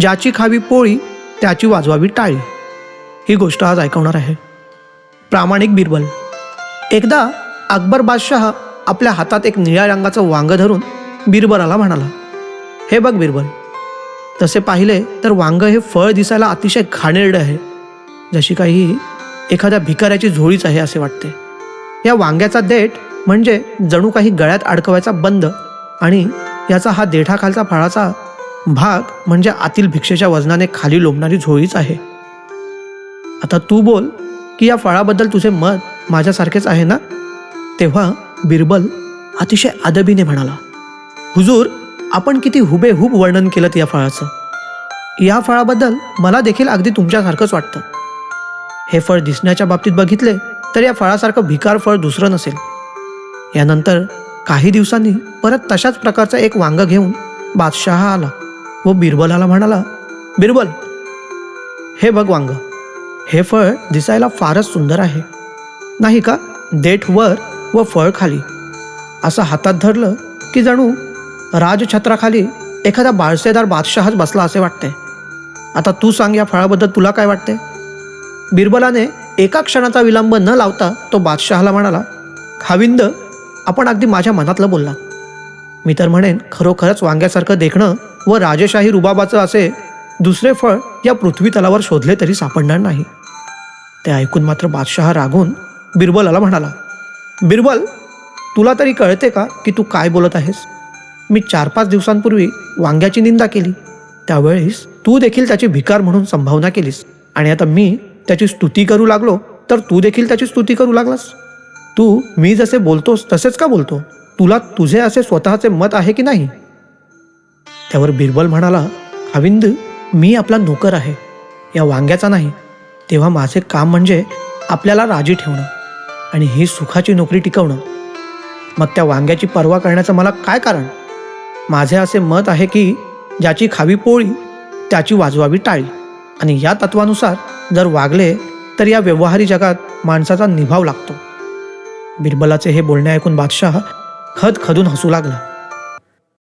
ज्याची खावी पोळी त्याची वाजवावी टाळी. ही गोष्ट आज ऐकवणार आहे. प्रामाणिक बिरबल. एकदा अकबर बादशाह आपल्या हातात एक निळ्या रंगाचं वांग धरून बिरबलाला म्हणाला हे बघ बिरबल तसे पाहिले तर वांग हे फळ दिसायला अतिशय घाणेरडं आहे. जशी काही एखाद्या भिकाऱ्याची झोळीच आहे असे वाटते. या वांग्याचा देठ म्हणजे जणू काही गळ्यात अडकवायचा बंद आणि याचा हा देठाखालचा फळाचा भाग म्हणजे आतील भिक्षेच्या वजनाने खाली लोंबणारी झोळीच आहे. आता तू बोल की या फळाबद्दल तुझे मत माझ्यासारखेच आहे ना? तेव्हा बिरबल अतिशय अदबीने म्हणाला हुजूर आपण किती हुबेहूब वर्णन केलं या फळाचं. या फळाबद्दल मला देखील अगदी तुमच्यासारखंच वाटतं. हे फळ दिसण्याच्या बाबतीत बघितले तर या फळासारखं भिकार फळ दुसरं नसेल. यानंतर काही दिवसांनी परत तशाच प्रकारचं एक वांग घेऊन बादशहा आला. व बिरबलाला म्हणाला बिरबल हे बघ वांग हे फळ दिसायला फारच सुंदर आहे. नाही का? देठ वर व फळ खाली. असं हातात धरलं की जणू राजछत्राखाली एखादा बाळसेदार बादशहाच बसला असे वाटते. आता तू सांग या फळाबद्दल तुला काय वाटते? बिरबलाने एका क्षणाचा विलंब न लावता तो बादशहाला म्हणाला खाविंद आपण अगदी माझ्या मनातलं बोलला मी तर म्हणेन खरोखरच वांग्यासारखं देखणं व राजेशाही रुबाबाचं असे दुसरे फळ या पृथ्वी तलावर शोधले तरी सापडणार नाही. ते ऐकून मात्र बादशहा रागून बिरबलाला म्हणाला बिरबल तुला तरी कळते का की तू काय बोलत आहेस? मी चार पाच दिवसांपूर्वी वांग्याची निंदा केली. त्यावेळेस तू देखील त्याची भिकार म्हणून संभावना केलीस. आणि आता मी त्याची स्तुती करू लागलो तर तू देखील त्याची स्तुती करू लागलास. तू मी जसे बोलतोस तसेच का बोलतो? तुला तुझे असे स्वतःचे मत आहे की नाही? त्यावर बिरबल म्हणाला अविंद मी आपला नोकर आहे. या वांग्याचा नाही. तेव्हा माझे काम म्हणजे आपल्याला राजी ठेवणं आणि ही सुखाची नोकरी टिकवणं. मग त्या वांग्याची पर्वा करण्याचं मला काय कारण? माझे असे मत आहे की ज्याची खावी पोळी त्याची वाजवावी टाळी. आणि या तत्वानुसार जर वागले तर या व्यवहारी जगात माणसाचा निभाव लागतो. बिरबलाचे हे बोलणे ऐकून बादशाह खद खदून हसू लागला.